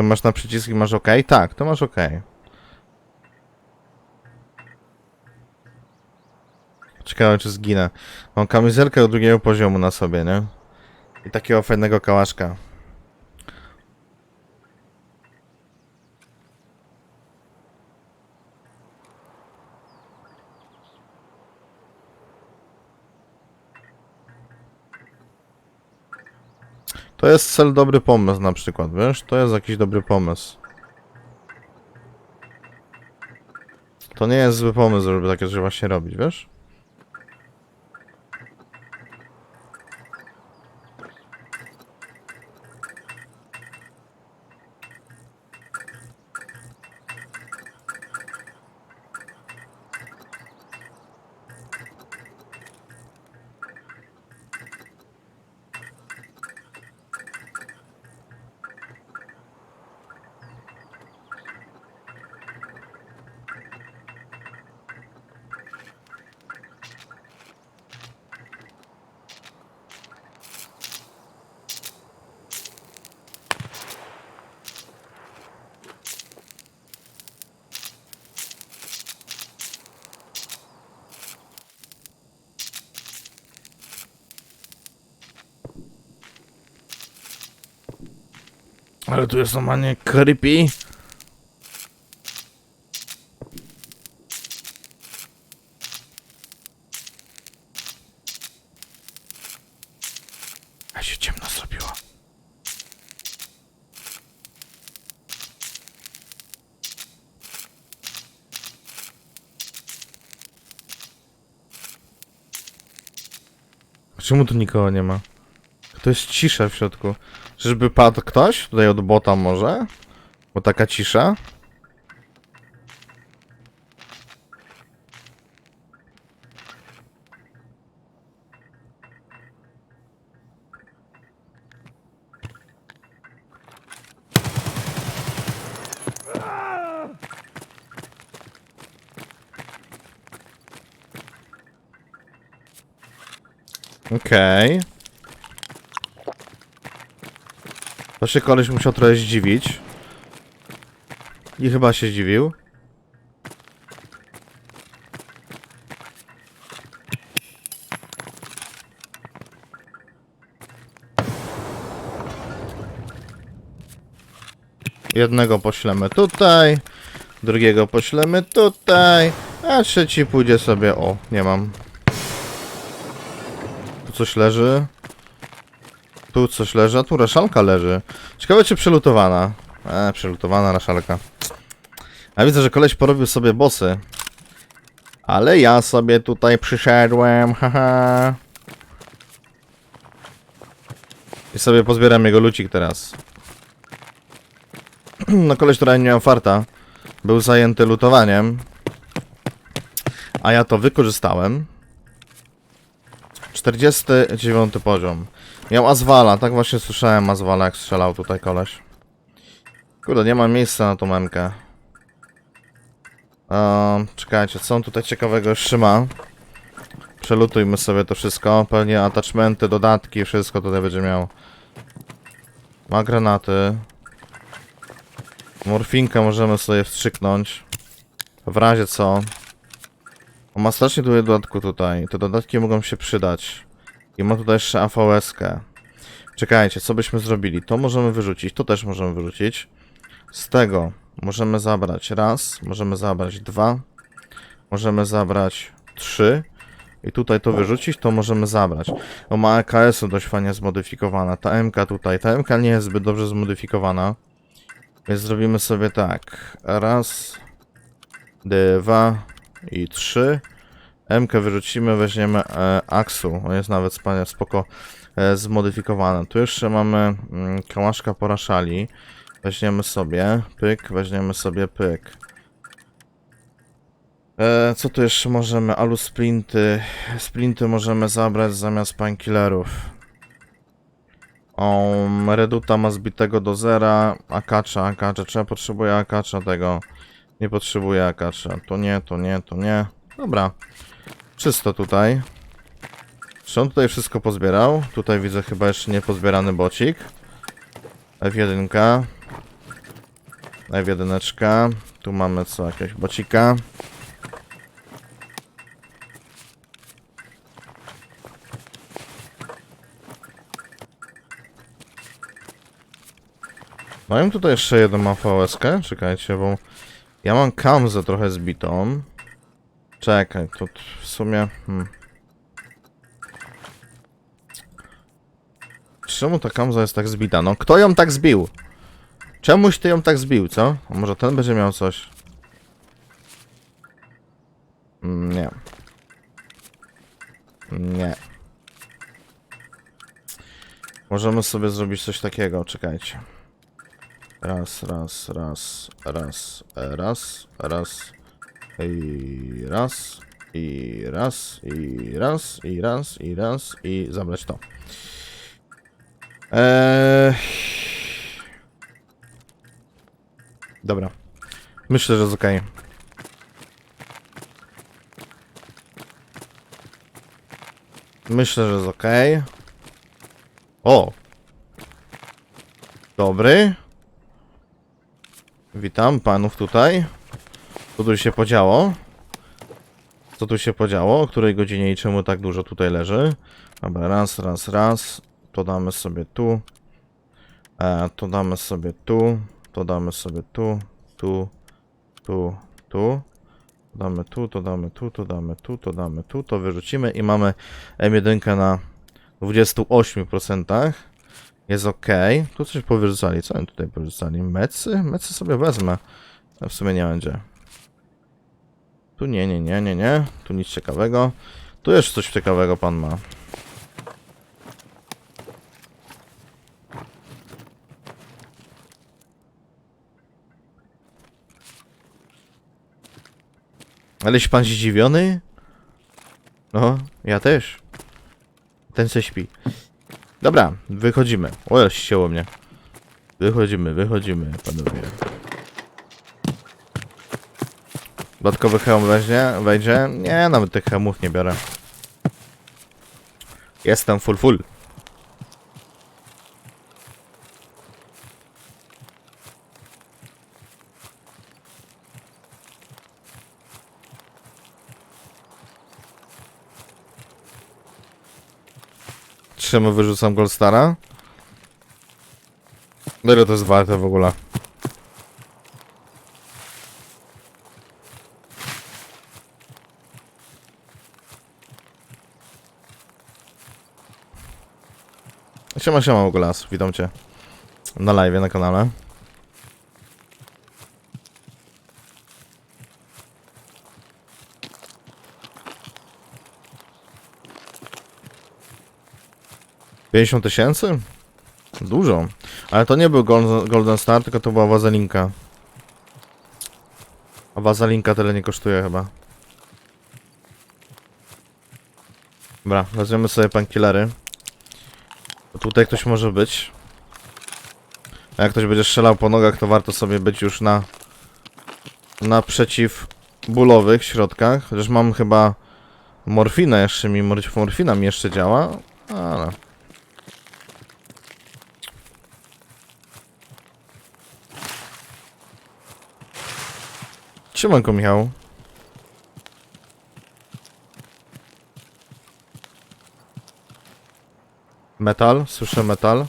Ty masz na przyciski, masz OK? Tak, to masz OK. Ciekawe, czy zginę. Mam kamizelkę do drugiego poziomu na sobie, nie? I takiego fajnego kałaszka. To jest cel dobry pomysł na przykład, wiesz? To jest jakiś dobry pomysł. To nie jest zły pomysł, żeby takie rzeczy właśnie robić, wiesz? Ale tu jest normalnie creepy. A się ciemno zrobiło. Czemu tu nikogo nie ma? To jest cisza w środku. Czyżby padł ktoś? Tutaj od bota może? Bo taka cisza. Okej. To się koleś musiał trochę zdziwić. I chyba się zdziwił. Jednego poślemy tutaj, drugiego poślemy tutaj, a trzeci pójdzie sobie... O, nie mam. Tu coś leży. Tu coś leży, a tu raszalka leży. Ciekawe czy przelutowana. E, przelutowana raszalka. A widzę, że koleś porobił sobie bossy. Ale ja sobie tutaj przyszedłem, haha. I sobie pozbieram jego lucik teraz. No koleś, który nie miał farta. Był zajęty lutowaniem. A ja to wykorzystałem. 49 poziom. Miał Azwala, tak właśnie słyszałem Azwala jak strzelał tutaj koleś. Kurde, nie ma miejsca na tą memkę. Ehm, czekajcie, co on tutaj ciekawego jeszcze ma? Przelutujmy sobie to wszystko. Pewnie attachmenty, dodatki, wszystko tutaj będzie miał. Ma granaty. Morfinkę możemy sobie wstrzyknąć. W razie co. On ma strasznie dużo dodatku tutaj. Te dodatki mogą się przydać. I ma tutaj jeszcze AVS-kę. Czekajcie, co byśmy zrobili? To możemy wyrzucić, to też możemy wyrzucić. Z tego możemy zabrać raz, możemy zabrać dwa, możemy zabrać trzy. I tutaj to wyrzucić, to możemy zabrać. O, ma AKS-u dość fajnie zmodyfikowana. Ta MK tutaj, ta MK nie jest zbyt dobrze zmodyfikowana. Więc zrobimy sobie tak. Raz, dwa i trzy. MK wyrzucimy, weźmiemy e, Aksu. On jest nawet spania, spoko e, zmodyfikowany. Tu jeszcze mamy mm, kałaszka poraszali. Weźmiemy sobie pyk, weźmiemy sobie pyk. E, co tu jeszcze możemy? Alu sprinty. Sprinty możemy zabrać zamiast painkillerów. O, Reduta ma zbitego do zera. Akacza, akacza. Czy ja potrzebuję akacza tego? Nie potrzebuję akacza. To nie, to nie, to nie. Dobra. Czysto tutaj. Czy on tutaj wszystko pozbierał? Tutaj widzę chyba jeszcze nie pozbierany bocik. F1. F1. Tu mamy co, jakiegoś bocika. Mam tutaj jeszcze jedną AVS, czekajcie, bo ja mam kamzę trochę zbitą. Czekaj, to w sumie... Hmm. Czemu ta kamza jest tak zbita? No, kto ją tak zbił? Czemuś ty ją tak zbił, co? A może ten będzie miał coś? Mm, Nie. Nie. Możemy sobie zrobić coś takiego, czekajcie. Raz, raz, raz, raz, raz, raz, i raz, i raz, i raz, i raz, i raz, i zabrać to. Eee... Dobra. Myślę, że jest okej. Myślę, że jest okej. O! Dobry. Witam panów tutaj. Co tu się podziało? Co tu się podziało? O której godzinie i czemu tak dużo tutaj leży? Dobra, raz, raz, raz. To damy sobie tu. E, to damy sobie tu. To damy sobie tu. Tu. Tu. Tu. Damy tu, to damy tu, to damy tu, to damy tu, to wyrzucimy i mamy M1 na 28%. Jest ok. Tu coś powyrzucali. Co oni tutaj powyrzucali? Mecy? Mecy sobie wezmę. W sumie nie będzie. Tu nie, nie, nie, nie, nie. Tu nic ciekawego. Tu jeszcze coś ciekawego pan ma. Aleś pan zdziwiony? No, ja też. Ten se śpi. Dobra, wychodzimy. O, ścięło mnie. Wychodzimy, wychodzimy, panowie. Dodatkowy hełm weźmie, wejdzie? Nie, nawet tych hełmów nie biorę. Jestem full full. Czemu wyrzucam Goldstara? Ile to jest warte w ogóle? Siema, siema Ugolas, witam cię na live na kanale. Pięćdziesiąt tysięcy? Dużo. Ale to nie był Golden, Golden Star, tylko to była wazelinka. A wazelinka tyle nie kosztuje chyba. Dobra, weźmiemy sobie pankillery. Tutaj ktoś może być. A jak ktoś będzie strzelał po nogach, to warto sobie być już na na przeciwbólowych środkach. Chociaż mam chyba morfinę jeszcze mi, mor- morfina mi jeszcze działa. Ale... Siemanko Michał. Metal, słyszę metal.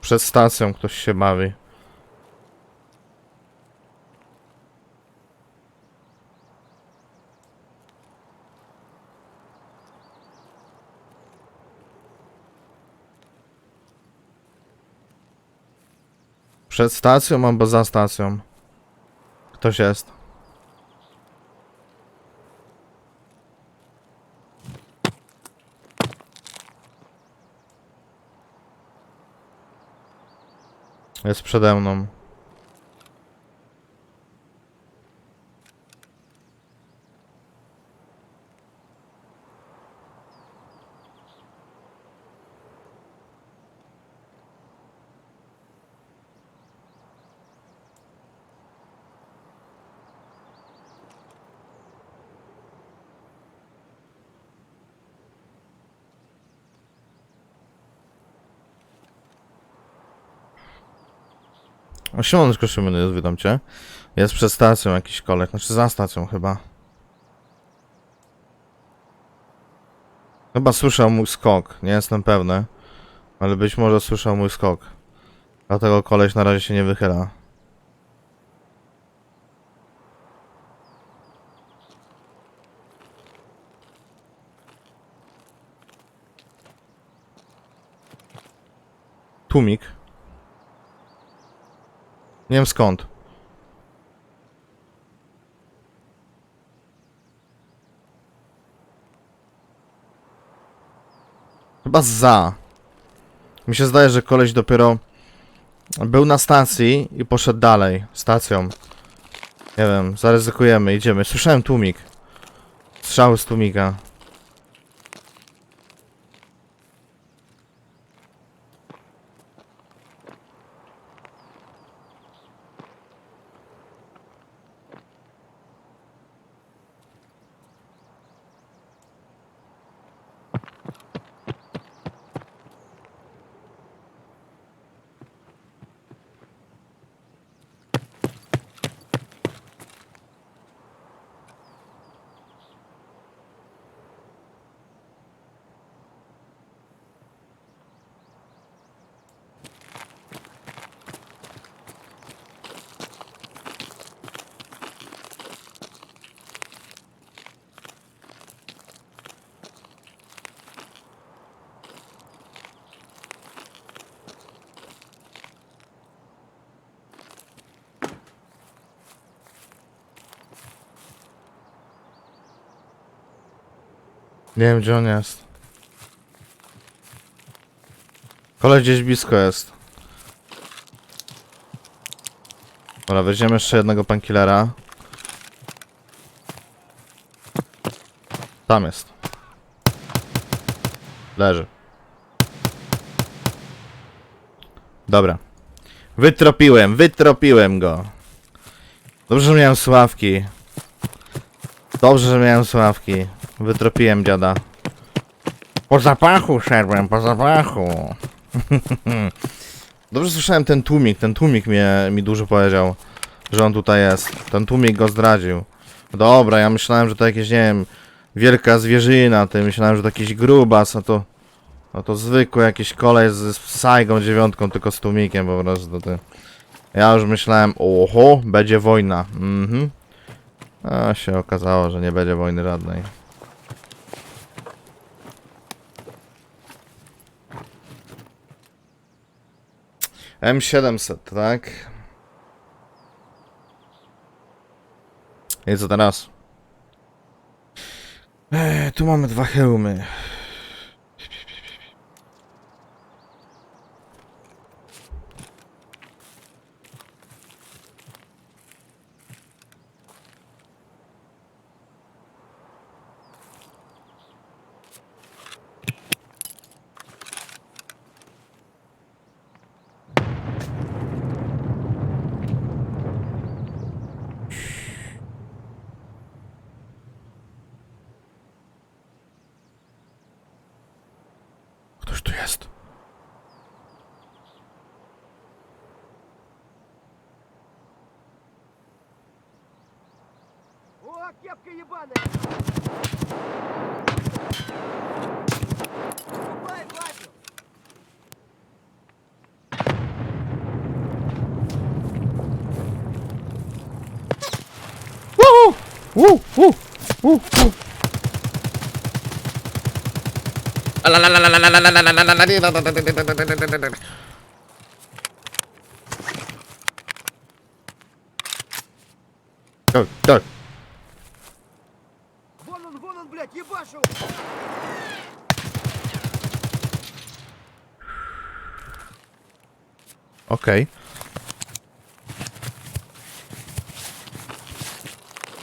Przed stacją ktoś się bawi. Przed stacją albo za stacją. Ktoś jest. Jest przede mną. O, Siemaneczko, Szymon jest, witam cię. Jest przed stacją jakiś kolek, znaczy za stacją chyba. Chyba słyszał mój skok, nie jestem pewny. Ale być może słyszał mój skok. Dlatego koleś na razie się nie wychyla. Tłumik. Nie wiem skąd. Chyba za. Mi się zdaje, że koleś dopiero był na stacji i poszedł dalej, stacją. Nie wiem, zaryzykujemy, idziemy. Słyszałem tłumik. Strzały z tłumika. Nie wiem gdzie on jest. Koleś gdzieś blisko jest. Dobra, weźmiemy jeszcze jednego pankillera. Tam jest. Leży. Dobra. Wytropiłem, wytropiłem go. Dobrze, że miałem sławki. Dobrze, że miałem sławki. Wytropiłem dziada. Po zapachu szedłem, po zapachu. Dobrze słyszałem ten tłumik, ten tłumik mnie, mi dużo powiedział, że on tutaj jest. Ten tłumik go zdradził. Dobra, ja myślałem, że to jakieś, nie wiem, wielka zwierzyna, ty myślałem, że to jakiś grubas, a to... A to zwykły jakiś kolej z, z Saigą dziewiątką, tylko z tłumikiem po prostu, ty. Ja już myślałem, oho, będzie wojna. Mhm. A się okazało, że nie będzie wojny żadnej. M700, tak? I co teraz? Eee, tu mamy dwa hełmy. Ktoś tu jest. О, кепка ебаная! Ступай, Павел! Woo! Woo! Woo! Woo! Woo! Go, go. Вон он, вон он, блядь, ебашу! Okej.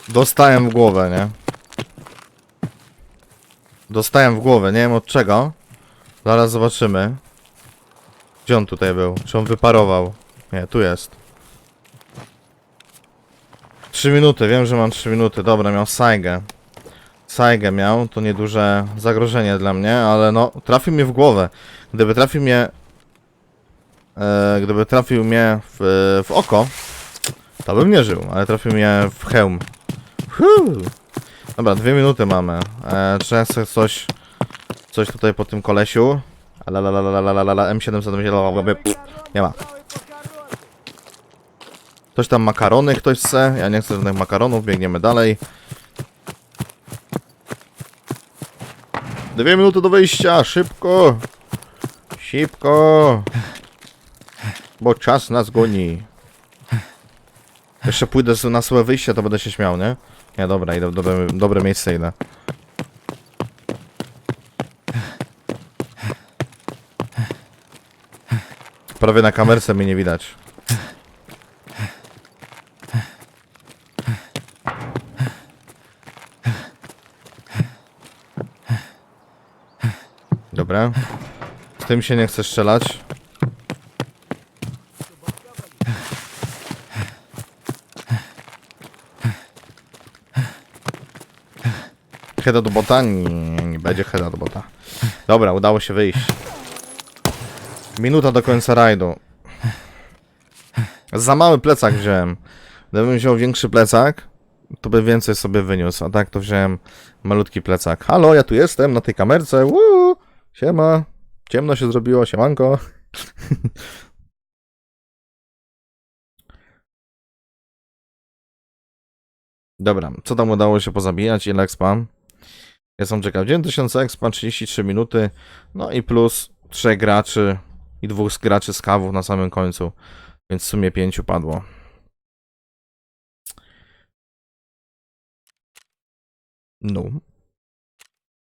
Dostałem w głowę, nie? Dostałem w głowę, nie wiem od czego. Zaraz zobaczymy. Gdzie on tutaj był? Czy on wyparował? Nie, tu jest. 3 minuty, wiem, że mam 3 minuty. Dobra, miał Saigę. Saigę miał, to nieduże zagrożenie dla mnie, ale no, trafił mnie w głowę. Gdyby trafił mnie e, gdyby trafił mnie w, w oko, to bym nie żył, ale trafił mnie w hełm. Huu. Dobra, dwie minuty mamy. E, chcę coś, coś tutaj po tym kolesiu? Lalalalalalala, M720, nie ma. Ktoś tam makarony ktoś chce? Ja nie chcę żadnych makaronów, biegniemy dalej. Dwie minuty do wyjścia, szybko! Szybko! Bo czas nas goni. Jeszcze pójdę na swoje wyjście, to będę się śmiał, nie? Nie, dobra, idę w dobre, dobre miejsce idę. Prawie na kamerce mnie nie widać. Dobra. Z tym się nie chcę strzelać. Heda do bota? Nie, nie będzie heda do bota. Dobra, udało się wyjść. Minuta do końca rajdu. Za mały plecak wziąłem. Gdybym wziął większy plecak, to by więcej sobie wyniósł. A tak to wziąłem malutki plecak. Halo, ja tu jestem na tej kamerce. Woo! Siema. Ciemno się zrobiło, siemanko. Dobra, co tam udało się pozabijać? Ile expa? Jestem czekał 9000 expa, 33 minuty. No i plus 3 graczy i dwóch graczy z kawów na samym końcu. Więc w sumie 5 padło. No.